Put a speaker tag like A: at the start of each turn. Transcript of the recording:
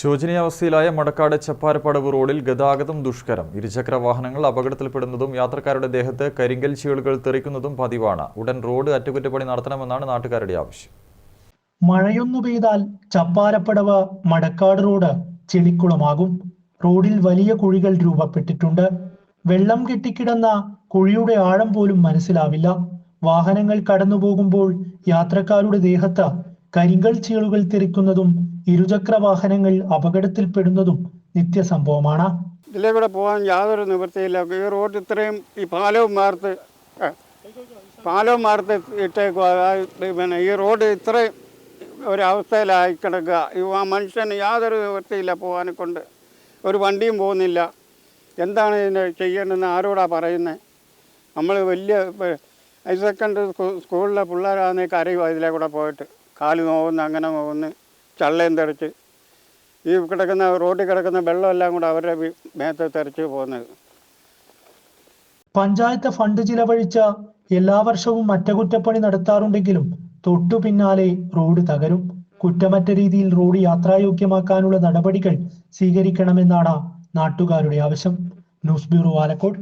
A: ശോചനീയാവസ്ഥയിലായ മടക്കാട് ചപ്പാരപ്പടവ് റോഡിൽ ഗതാഗതം ദുഷ്കരം. ഇരുചക്ര വാഹനങ്ങൾ അപകടത്തിൽപ്പെടുന്നതും യാത്രക്കാരുടെ ദേഹത്ത് കരിങ്കൽ ചീളുകൾ തെറിക്കുന്നതും പതിവാണ്. ഉടൻ റോഡ് അറ്റകുറ്റപ്പണി നടത്തണമെന്നാണ് നാട്ടുകാരുടെ ആവശ്യം.
B: മഴയൊന്നു പെയ്താൽ ചപ്പാരപ്പടവ് മടക്കാട് റോഡ് ചെളിക്കുളമാകും. റോഡിൽ വലിയ കുഴികൾ രൂപപ്പെട്ടിട്ടുണ്ട്. വെള്ളം കെട്ടിക്കിടന്ന കുഴിയുടെ ആഴം പോലും മനസ്സിലാവില്ല. വാഹനങ്ങൾ കടന്നു പോകുമ്പോൾ യാത്രക്കാരുടെ ദേഹത്ത് കരിങ്കൽ ചീളുകൾ തെറിക്കുന്നതും ഇരുചക്ര വാഹനങ്ങൾ അപകടത്തിൽപ്പെടുന്നതും നിത്യസംഭവമാണ്.
C: സംഭവമാണ് കൂടെ പോകാൻ യാതൊരു നിവൃത്തിയില്ല. ഈ റോഡ് ഇത്രയും ഈ പാലവും മാർത്ത് പാലവും മാർത്ത് ഇട്ടേക്കുക പിന്നെ ഈ റോഡ് ഇത്രയും ഒരവസ്ഥയിലായി കിടക്കുക. ഈ ആ മനുഷ്യന് യാതൊരു നിവൃത്തിയില്ല പോകാനെ കൊണ്ട്. ഒരു വണ്ടിയും പോകുന്നില്ല. എന്താണ് ഇതിന് ചെയ്യേണ്ടതെന്ന് ആരോടാ പറയുന്നത് നമ്മൾ വലിയ ഹയർ സെക്കൻഡറി സ്കൂ- സ്കൂളിലെ പിള്ളേരാണെന്ന് കരയുക ഇതിലെ കൂടെ പോയിട്ട്. കാൽ നോവുന്നു അങ്ങനെ നോവുന്നു. ചള്ളയും തെറിച്ച് ഈ കിടക്കുന്ന റോഡിൽ കിടക്കുന്ന വെള്ളമെല്ലാം കൂടെ അവരുടെ മേത്ത് തെറിച്ച് പോകുന്നത്.
B: പഞ്ചായത്ത് ഫണ്ട് ചിലവഴിച്ച എല്ലാ വർഷവും അറ്റകുറ്റപ്പണി നടത്താറുണ്ടെങ്കിലും തൊട്ടു പിന്നാലെ റോഡ് തകരും. കുറ്റമറ്റ രീതിയിൽ റോഡ് യാത്രായോഗ്യമാക്കാനുള്ള നടപടികൾ സ്വീകരിക്കണമെന്നാണ് നാട്ടുകാരുടെ ആവശ്യം. News bureau Alakode.